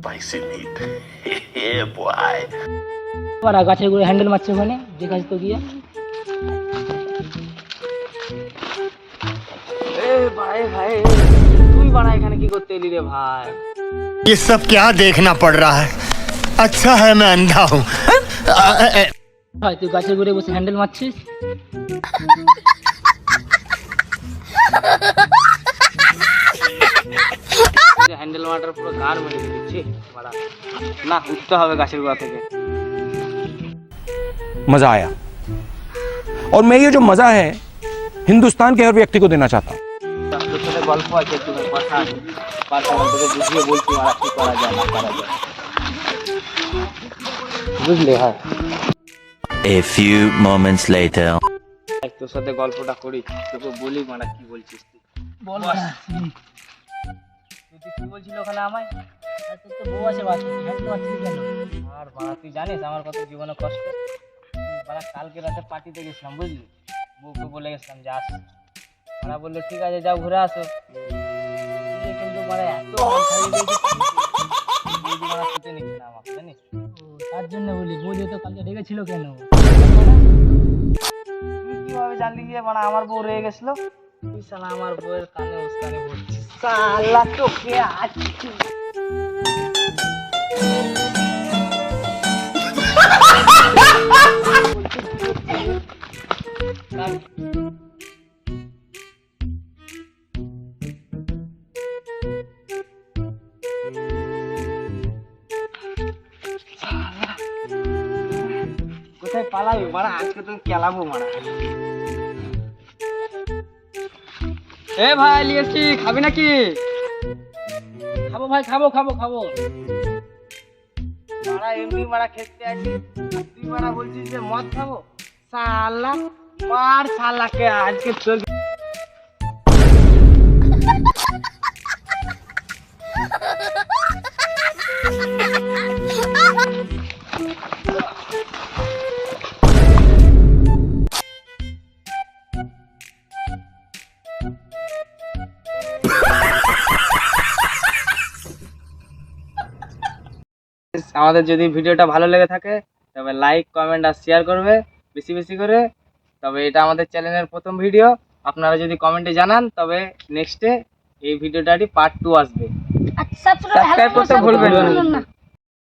Spicy meat. yeah, boy. মারা গাছের গুঁড়ে handle মারছে ওখানে যে কাজ তো গিয়ে এ ভাই ভাই তুই বাড়া এখানে কি করতে এলি রে ভাই ये सब क्या देखना पड़ रहा है अच्छा है मैं अंधा हूँ হয় তুই গাছের গুঁড়ে বসে হ্যান্ডেল মারছিস হ্যান্ডেল মাটার পুরো গান মেরে দিচ্ছি বাড়া না উঠতে হবে গাছের গোড়া থেকে मज़ा आया और मैं ये जो मज़ा है हिंदुस्तान के हर व्यक्ति को देना चाहता हूँ তোর সাথে গল্প আছে একটু কথা আছে পার্সোনাল তোকে বুঝিয়ে বলছি মারা কি করা যায় না করা যায় বুঝলে হ্যাঁ A few moments later. দেখ, তোর সাথে গল্পটা করি তোকে বলি মারা কি বলছিস তুই বল বস। তুই কি বলছিল ওখানে আমায়? তোর তো বউ আছে বাচ্চা কেন? আর বাড়া তুই জানিস আমার কত জীবনে কষ্ট। বাড়া কালকে রাতে পার্টিতে গেছিলাম বুঝলি? বউকে বলে গেছিলাম যে আস বলল ঠিক আছে যাও ঘুরে আসো। কিন্তু এত মন নিচ্ছে না আমাকে জানিস? তার জন্য বলি বউ যেহেতু কালকে ডেকেছিল কেন? কীভাবে জানলি গিয়ে মানে আমার বউ রয়ে গেছিল? তুই শালা আমার বউয়ের কানে উস্কানে বলছিস শালা তোকে আজকে কোথায় পালাবি? মারা আজকে তোকে কেলাবো মারা। এ ভাই লিয়েছি খাবি নাকি? খাব ভাই, খাব খাব খাব। মারা এমনি মারা খেতে আছি তুই মারা বলছিস যে মদ খাব? সালা মার সালাকে আজকে তোর আমাদের যদি ভিডিওটা ভালো লেগে থাকে তবে লাইক কমেন্ট আর শেয়ার করবে বেশি বেশি করে। তবে এটা আমাদের চ্যানেলের প্রথম ভিডিও। আপনারা যদি কমেন্টে জানান তবে নেক্সটে এই ভিডিওটারই পার্ট টু আসবে। সাবস্ক্রাইব করতে ভুলবেন না।